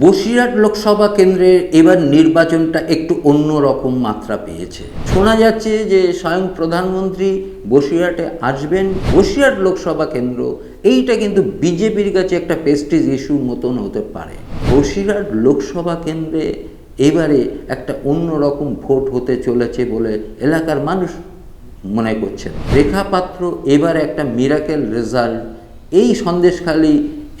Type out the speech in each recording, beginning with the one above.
বসিরহাট লোকসভা কেন্দ্রের এবার নির্বাচনটা একটু অন্য রকম মাত্রা পেয়েছে। শোনা যাচ্ছে যে স্বয়ং প্রধানমন্ত্রী বসিরহাটে আসবেন। বসিরহাট লোকসভা কেন্দ্র, এইটা কিন্তু বিজেপির কাছে একটা পেস্টিজ ইস্যু মতন হতে পারে। বসিরহাট লোকসভা কেন্দ্রে এবারে একটা অন্য রকম ভোট হতে চলেছে বলে এলাকার মানুষ মনে করছেন। রেখা পাত্র এবার একটা মিরাকেল রেজাল্ট এই সন্দেশখালী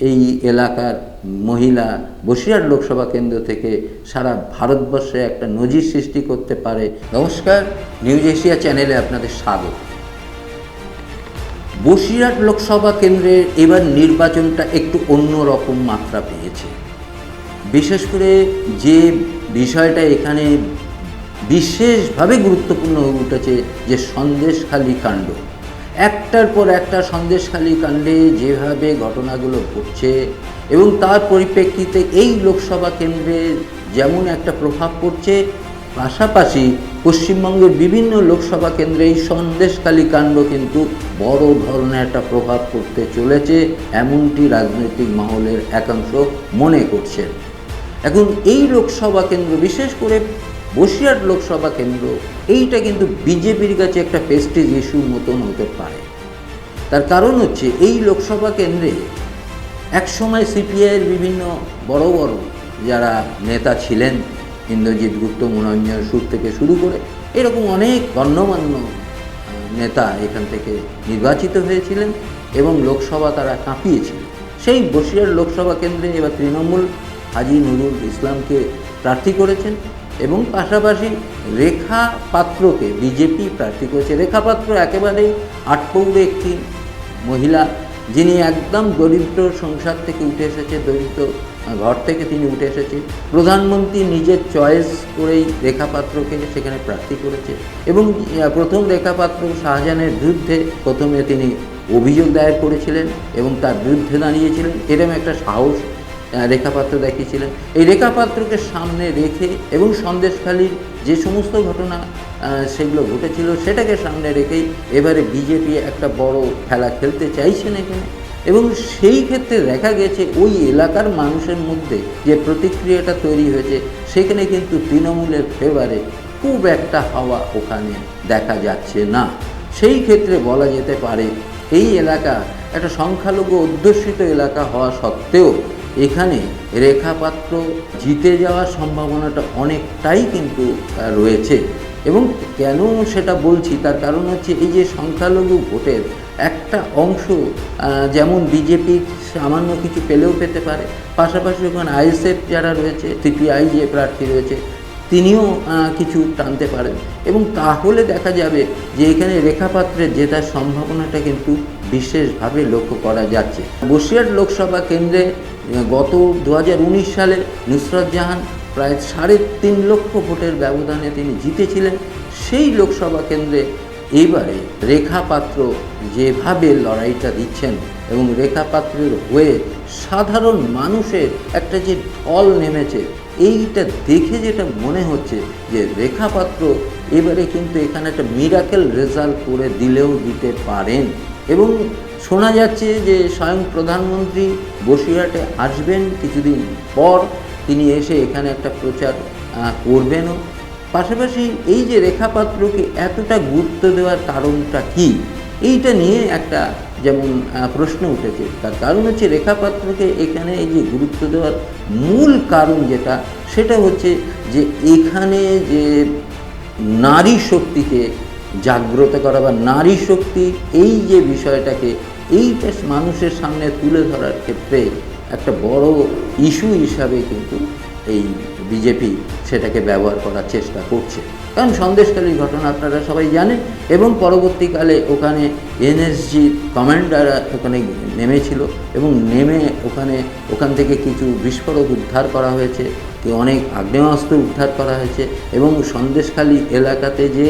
এই এলাকার মহিলা বসিরহাট লোকসভা কেন্দ্র থেকে সারা ভারতবর্ষে একটা নজির সৃষ্টি করতে পারে। নমস্কার, নিউজ এশিয়া চ্যানেলে আপনাদের স্বাগত। বসিরহাট লোকসভা কেন্দ্রের এবার নির্বাচনটা একটু অন্য রকম মাত্রা পেয়েছে। বিশেষ করে যে বিষয়টা এখানে বিশেষভাবে গুরুত্বপূর্ণ হয়ে উঠেছে, যে সন্দেশখালী কাণ্ড। একটার পর একটা সন্দেশখালী কাণ্ডে যেভাবে ঘটনাগুলো ঘটছে এবং তার পরিপ্রেক্ষিতে এই লোকসভা কেন্দ্রে যেমন একটা প্রভাব পড়ছে, পাশাপাশি পশ্চিমবঙ্গের বিভিন্ন লোকসভা কেন্দ্রে এই সন্দেশখালী কাণ্ড কিন্তু বড় ধরনের একটা প্রভাব পড়তে চলেছে, এমনটি রাজনৈতিক মহলের একাংশ মনে করছেন এখন এই লোকসভা কেন্দ্র, বিশেষ করে বসিরহাট লোকসভা কেন্দ্র, এইটা কিন্তু বিজেপির কাছে একটা পেস্টিজ ইস্যু মতন হতে পারে। তার কারণ হচ্ছে এই লোকসভা কেন্দ্রে একসময় সিপিআইয়ের বিভিন্ন বড় বড় যারা নেতা ছিলেন, ইন্দ্রজিৎ গুপ্ত, মনোরঞ্জন সুর থেকে শুরু করে এরকম অনেক গণ্যমান্য নেতা এখান থেকে নির্বাচিত হয়েছিলেন এবং লোকসভা তারা কাঁপিয়েছিলেন সেই বসিরহাট লোকসভা কেন্দ্রে এবার তৃণমূল হাজি নুরুল ইসলামকে প্রার্থী করেছেন এবং পাশাপাশি রেখা পাত্রকে বিজেপি প্রার্থী করেছে। রেখা পাত্র একেবারে আটপৌরে একটি মহিলা যিনি একদম দরিদ্র সংসার থেকে উঠে এসেছে, দরিদ্র ঘর থেকে তিনি উঠে এসেছে। প্রধানমন্ত্রী নিজের চয়েস করেই রেখাপাত্রকে সেখানে প্রার্থী করেছে এবং প্রথম রেখাপাত্র শাহজাহানের বিরুদ্ধে প্রথমে তিনি অভিযোগ দায়ের করেছিলেন এবং তার বিরুদ্ধে দাঁড়িয়েছিলেন। এরম একটা সাহস রেখাপাত্র দেখিয়েছিলেন। এই রেখাপাত্রকে সামনে রেখে এবং সন্দেশখালীর যে সমস্ত ঘটনা সেগুলো ঘটেছিল, সেটাকে সামনে রেখেই এবারে বিজেপি একটা বড় খেলা খেলতে চাইছেন এখানে। এবং সেই ক্ষেত্রে দেখা গেছে, ওই এলাকার মানুষের মধ্যে যে প্রতিক্রিয়াটা তৈরি হয়েছে, সেখানে কিন্তু তৃণমূলের ফেভারে খুব একটা হাওয়া ওখানে দেখা যাচ্ছে না। সেই ক্ষেত্রে বলা যেতে পারে, এই এলাকা একটা সংখ্যালঘু অধ্যুষিত এলাকা হওয়া সত্ত্বেও এখানে রেখাপাত্র জিতে যাওয়ার সম্ভাবনাটা অনেকটাই কিন্তু রয়েছে। এবং কেন সেটা বলছি, তার কারণ হচ্ছে এই যে সংখ্যালঘু ভোটের একটা অংশ যেমন বিজেপি সামান্য কিছু পেলেও পেতে পারে, পাশাপাশি ওখানে আইএসএফ যারা রয়েছে সিপিআই যে প্রার্থী রয়েছে, তিনিও কিছু টানতে পারেন। এবং তাহলে দেখা যাবে যে এখানে রেখাপাত্রের জেতার সম্ভাবনাটা কিন্তু বিশেষভাবে লক্ষ্য করা যাচ্ছে। বসিরহাট লোকসভা কেন্দ্রে গত দু হাজার উনিশ সালে নুসরত জাহান প্রায় সাড়ে তিন লক্ষ ভোটের ব্যবধানে তিনি জিতেছিলেন। সেই লোকসভা কেন্দ্রে এইবারে রেখাপাত্র যেভাবে লড়াইটা দিচ্ছেন এবং রেখাপাত্রের হয়ে সাধারণ মানুষের একটা যে ঢল নেমেছে, এইটা দেখে যেটা মনে হচ্ছে যে রেখাপাত্র এবারে কিন্তু এখানে একটা মিরাকেল রেজাল্ট করে দিলেও দিতে পারেন। এবং শোনা যাচ্ছে যে স্বয়ং প্রধানমন্ত্রী বসিরহাটে আসবেন কিছুদিন পর। তিনি এসে এখানে একটা প্রচার করবেনও। পাশাপাশি এই যে রেখাপাত্রকে এতটা গুরুত্ব দেওয়ার কারণটা কি? এইটা নিয়ে একটা যেমন প্রশ্ন উঠেছে। তার কারণ হচ্ছে রেখাপাত্রকে এখানে এই যে গুরুত্ব দেওয়ার মূল কারণ যেটা, সেটা হচ্ছে যে এখানে যে নারী শক্তিকে জাগ্রত করা বা নারী শক্তি, এই যে বিষয়টাকে এইটা মানুষের সামনে তুলে ধরার ক্ষেত্রে একটা বড় ইস্যু হিসাবে কিন্তু এই বিজেপি সেটাকে ব্যবহার করার চেষ্টা করছে। কারণ সন্দেশকালীর ঘটনা আপনারা সবাই জানেন এবং পরবর্তীকালে ওখানে এনএসজি কমান্ডার ওখানে নেমেছিল এবং নেমে ওখানে ওখান থেকে কিছু বিস্ফোরক উদ্ধার করা হয়েছে। অনেক আগ্নেয়াস্ত্র উদ্ধার করা হয়েছে এবং সন্দেশখালী এলাকাতে যে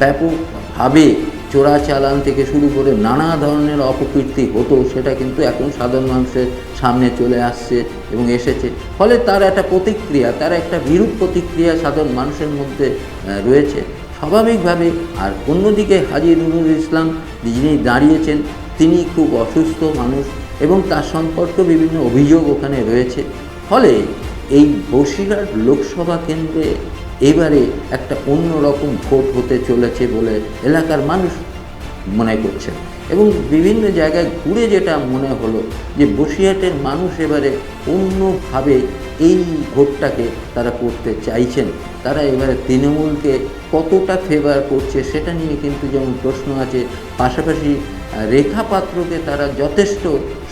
ব্যাপকভাবে চোরাচালান থেকে শুরু করে নানা ধরনের অপকীর্তি হতো, সেটা কিন্তু এখন সাধারণ মানুষের সামনে চলে আসছে এবং এসেছে। ফলে তার একটা প্রতিক্রিয়া, তার একটা বিরূপ প্রতিক্রিয়া সাধারণ মানুষের মধ্যে রয়েছে। স্বাভাবিকভাবে আর অন্যদিকে হাজি নুরুল ইসলাম যিনি দাঁড়িয়েছেন, তিনি খুব অসুস্থ মানুষ এবং তার সম্পর্কে বিভিন্ন অভিযোগ ওখানে রয়েছে। ফলে এই বসিরহাট লোকসভা কেন্দ্রে এবারে একটা অন্যরকম ভোট হতে চলেছে বলে এলাকার মানুষ মনে করছেন। এবং বিভিন্ন জায়গায় ঘুরে যেটা মনে হলো যে বসিরহাটের মানুষ এবারে অন্যভাবে এই ভোটটাকে তারা করতে চাইছেন। তারা এবারে তৃণমূলকে কতটা ফেভার করছে সেটা নিয়ে কিন্তু যেমন প্রশ্ন আছে, পাশাপাশি রেখা পাত্রকে তারা যথেষ্ট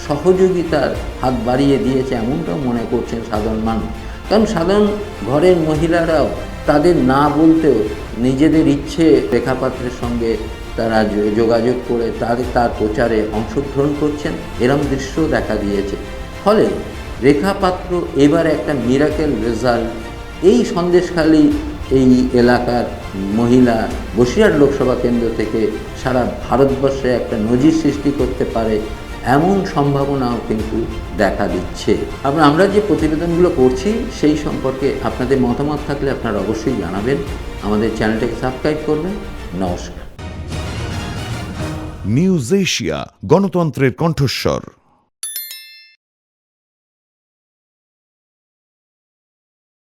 সহযোগিতার হাত বাড়িয়ে দিয়েছে, এমনটাও মনে করছেন সাধারণ মানুষ। কারণ সাধারণ ঘরের মহিলারাও তাদের না বলতেও নিজেদের ইচ্ছে রেখাপাত্রের সঙ্গে তারা যোগাযোগ করে তাদের তার প্রচারে অংশগ্রহণ করছেন। এরম দৃশ্য দেখা দিয়েছে। ফলে রেখাপাত্র এবার একটা মিরাকেল রেজাল্ট এই সন্দেশখালী এই এলাকার মহিলা বসিরহাট লোকসভা কেন্দ্র থেকে সারা ভারতবর্ষে একটা নজির সৃষ্টি করতে পারে এমন সম্ভাবনাও কিন্তু দেখা দিচ্ছে। আমরা যে প্রতিবেদনগুলো করছি সেই সম্পর্কে আপনাদের মতামত থাকলে আপনারা অবশ্যই জানাবেন। আমাদের চ্যানেলটাকে সাবস্ক্রাইব করবেন। নমস্কার। নিউজ এশিয়া, গণতন্ত্রের কণ্ঠস্বর।